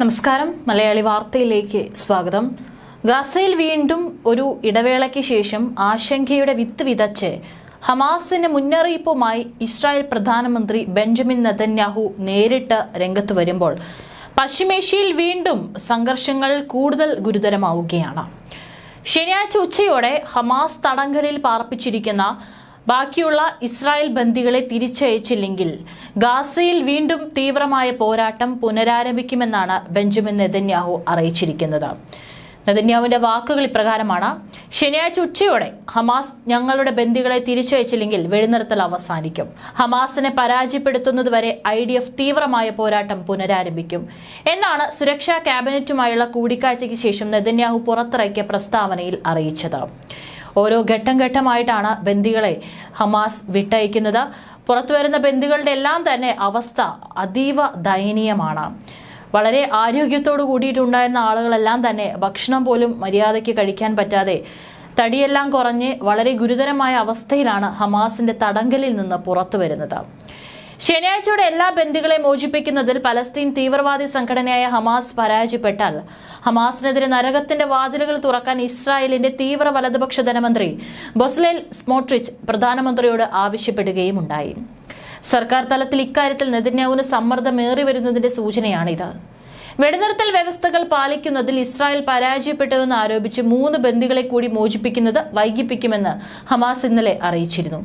നമസ്കാരം. മലയാളി വാർത്തയിലേക്ക് സ്വാഗതം. ഗാസയിൽ വീണ്ടും ഒരു ഇടവേളയ്ക്ക് ശേഷം ആശങ്കയുടെ വിത്ത് വിതച്ച് ഹമാസിന് മുന്നറിയിപ്പുമായി ഇസ്രായേൽ പ്രധാനമന്ത്രി ബെഞ്ചമിൻ നതന്യാഹു നേരിട്ട് രംഗത്ത് വരുമ്പോൾ പശ്ചിമേഷ്യയിൽ വീണ്ടും സംഘർഷങ്ങൾ കൂടുതൽ ഗുരുതരമാവുകയാണ്. ശനിയാഴ്ച ഉച്ചയോടെ ഹമാസ് തടങ്കലിൽ പാർപ്പിച്ചിരിക്കുന്ന ബാക്കിയുള്ള ഇസ്രായേൽ ബന്ദികളെ തിരിച്ചയച്ചില്ലെങ്കിൽ ഗാസയിൽ വീണ്ടും തീവ്രമായ പോരാട്ടം പുനരാരംഭിക്കുമെന്നാണ് ബെഞ്ചമിൻ നെതന്യാഹു അറിയിച്ചിരിക്കുന്നത്. നെതന്യാഹുവിന്റെ വാക്കുകൾ ഇപ്രകാരമാണ് ശനിയാഴ്ച ഉച്ചയോടെ ഹമാസ് ഞങ്ങളുടെ ബന്ദികളെ തിരിച്ചയച്ചില്ലെങ്കിൽ വെടിനിർത്തൽ അവസാനിക്കും. ഹമാസിനെ പരാജയപ്പെടുത്തുന്നതുവരെ ഐ ഡി എഫ് തീവ്രമായ പോരാട്ടം പുനരാരംഭിക്കും. എന്നാണ് സുരക്ഷാ ക്യാബിനറ്റുമായുള്ള കൂടിക്കാഴ്ചയ്ക്ക് ശേഷം നെതന്യാഹു പുറത്തിറക്കിയ പ്രസ്താവനയിൽ അറിയിച്ചത്. ഓരോ ഘട്ടം ഘട്ടമായിട്ടാണ് ബന്ദികളെ ഹമാസ് വിട്ടയക്കുന്നത്. പുറത്തുവരുന്ന ബന്ദികളുടെ എല്ലാം തന്നെ അവസ്ഥ അതീവ ദയനീയമാണ്. വളരെ ആരോഗ്യത്തോടു കൂടിയിട്ടുണ്ടായിരുന്ന ആളുകളെല്ലാം തന്നെ ഭക്ഷണം പോലും മര്യാദയ്ക്ക് കഴിക്കാൻ പറ്റാതെ തടിയെല്ലാം കുറഞ്ഞ് വളരെ ഗുരുതരമായ അവസ്ഥയിലാണ് ഹമാസിന്റെ തടങ്കലിൽ നിന്ന് പുറത്തു വരുന്നത് ശനിയാഴ്ചയോടെ എല്ലാ ബന്ദികളെ മോചിപ്പിക്കുന്നതിൽ പലസ്തീൻ തീവ്രവാദി സംഘടനയായ ഹമാസ് പരാജയപ്പെട്ടാൽ ഹമാസിനെതിരെ നരകത്തിന്റെ വാതിലുകൾ തുറക്കാൻ ഇസ്രായേലിന്റെ തീവ്ര വലതുപക്ഷ ധനമന്ത്രി ബൊസ്ലേൽ സ്മോട്രിച്ച് പ്രധാനമന്ത്രിയോട് ആവശ്യപ്പെടുകയുമുണ്ടായി. സർക്കാർ തലത്തിൽ ഇക്കാര്യത്തിൽ നെതിന്യാവിന് സമ്മർദ്ദമേറി വരുന്നതിന്റെ സൂചനയാണിത്. വെടിനിർത്തൽ വ്യവസ്ഥകൾ പാലിക്കുന്നതിൽ ഇസ്രായേൽ പരാജയപ്പെട്ടുവെന്ന് ആരോപിച്ച് മൂന്ന് ബന്ദികളെ കൂടി മോചിപ്പിക്കുന്നത് വൈകിപ്പിക്കുമെന്ന് ഹമാസ് ഇന്നലെ അറിയിച്ചിരുന്നു.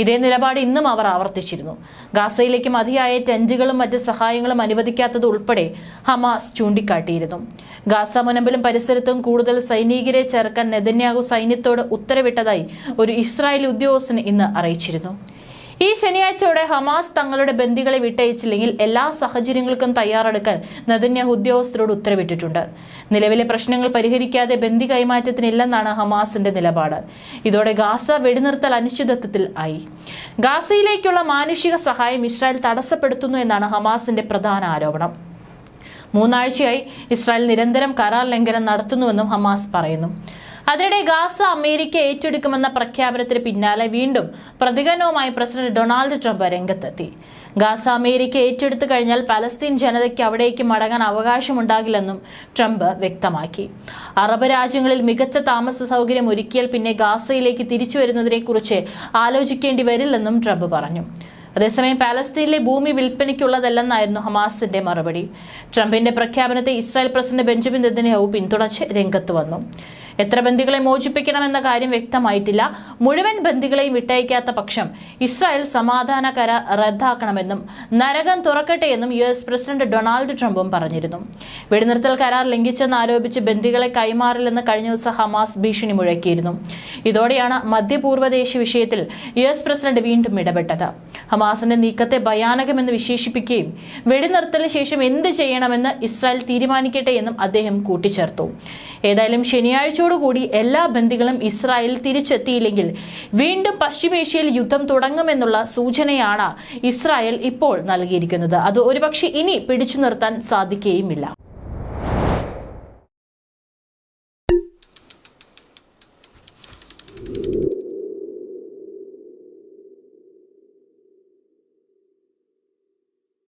ഇതേ നിലപാട് ഇന്നും അവർ ആവർത്തിച്ചിരുന്നു. ഗാസയിലേക്ക് മതിയായ ടെന്റുകളും മറ്റ് സഹായങ്ങളും അനുവദിക്കാത്തത് ഉൾപ്പെടെ ഹമാസ് ചൂണ്ടിക്കാട്ടിയിരുന്നു. ഗാസ മുനമ്പിലും പരിസരത്തും കൂടുതൽ സൈനികരെ ചേർക്കാൻ നെതന്യാഹു സൈന്യത്തോട് ഉത്തരവിട്ടതായി ഒരു ഇസ്രായേൽ ഉദ്യോഗസ്ഥൻ ഇന്ന് അറിയിച്ചിരുന്നു. ഈ ശനിയാഴ്ചയോടെ ഹമാസ് തങ്ങളുടെ ബന്ദികളെ വിട്ടയച്ചില്ലെങ്കിൽ എല്ലാ സാഹചര്യങ്ങൾക്കും തയ്യാറെടുക്കാൻ നദന്യാഹ് ഉദ്യോഗസ്ഥരോട് ഉത്തരവിട്ടിട്ടുണ്ട്. നിലവിലെ പ്രശ്നങ്ങൾ പരിഹരിക്കാതെ ബന്ദി കൈമാറ്റത്തിനില്ലെന്നാണ് ഹമാസിന്റെ നിലപാട്. ഇതോടെ ഗാസ വെടിനിർത്തൽ അനിശ്ചിതത്വത്തിൽ ആയി. ഗാസയിലേക്കുള്ള മാനുഷിക സഹായം ഇസ്രായേൽ തടസ്സപ്പെടുത്തുന്നു എന്നാണ് ഹമാസിന്റെ പ്രധാന ആരോപണം. മൂന്നാഴ്ചയായി ഇസ്രായേൽ നിരന്തരം കരാർ ലംഘനം നടത്തുന്നുവെന്നും ഹമാസ് പറയുന്നു. അതിനിടെ ഗാസ അമേരിക്ക ഏറ്റെടുക്കുമെന്ന പ്രഖ്യാപനത്തിന് പിന്നാലെ വീണ്ടും പ്രതികരണവുമായി പ്രസിഡന്റ് ഡൊണാൾഡ് ട്രംപ് രംഗത്തെത്തി. ഗാസ അമേരിക്ക ഏറ്റെടുത്തു കഴിഞ്ഞാൽ പലസ്തീൻ ജനതയ്ക്ക് അവിടേക്ക് മടങ്ങാൻ അവകാശമുണ്ടാകില്ലെന്നും ട്രംപ് വ്യക്തമാക്കി. അറബ് രാജ്യങ്ങളിൽ മികച്ച താമസ സൗകര്യം ഒരുക്കിയാൽ പിന്നെ ഗാസയിലേക്ക് തിരിച്ചു വരുന്നതിനെക്കുറിച്ച് ആലോചിക്കേണ്ടി വരില്ലെന്നും ട്രംപ് പറഞ്ഞു. അതേസമയം പാലസ്തീനിലെ ഭൂമി വിൽപ്പനയ്ക്കുള്ളതല്ലെന്നായിരുന്നു ഹമാസിന്റെ മറുപടി. ട്രംപിന്റെ പ്രഖ്യാപനത്തെ ഇസ്രായേൽ പ്രസിഡന്റ് ബെഞ്ചമിൻ നെതന്യാഹു പിന്തുണച്ച് രംഗത്ത് വന്നു. എത്ര ബന്ദികളെ മോചിപ്പിക്കണമെന്ന കാര്യം വ്യക്തമായിട്ടില്ല. മുഴുവൻ ബന്ദികളെയും വിട്ടയക്കാത്ത പക്ഷം ഇസ്രായേൽ സമാധാന കര റദ്ദാക്കണമെന്നും നരകം തുറക്കട്ടെ എന്നും യു എസ് പ്രസിഡന്റ് ഡൊണാൾഡ് ട്രംപും പറഞ്ഞിരുന്നു. വെടിനിർത്തൽ കരാർ ലംഘിച്ചെന്ന് ആരോപിച്ച് ബന്ദികളെ കൈമാറില്ലെന്ന് കഴിഞ്ഞ ദിവസം ഹമാസ് ഭീഷണി മുഴക്കിയിരുന്നു. ഇതോടെയാണ് മധ്യപൂർവദേശീയ വിഷയത്തിൽ യു എസ് പ്രസിഡന്റ് വീണ്ടും ഇടപെട്ടത്. ഹമാസിന്റെ നീക്കത്തെ ഭയാനകമെന്ന് വിശേഷിപ്പിക്കുകയും വെടിനിർത്തലിന് ശേഷം എന്ത് ചെയ്യണമെന്ന് ഇസ്രായേൽ തീരുമാനിക്കട്ടെ എന്നും അദ്ദേഹം കൂട്ടിച്ചേർത്തു. ഏതായാലും ശനിയാഴ്ചയോടുകൂടി എല്ലാ ബന്ദികളും ഇസ്രായേൽ തിരിച്ചെത്തിയില്ലെങ്കിൽ വീണ്ടും പശ്ചിമേഷ്യയിൽ യുദ്ധം തുടങ്ങുമെന്നുള്ള സൂചനയാണ് ഇസ്രായേൽ ഇപ്പോൾ നൽകിയിരിക്കുന്നത്. അത് ഒരുപക്ഷെ ഇനി പിടിച്ചു നിർത്താൻ സാധിക്കുകയുമില്ല.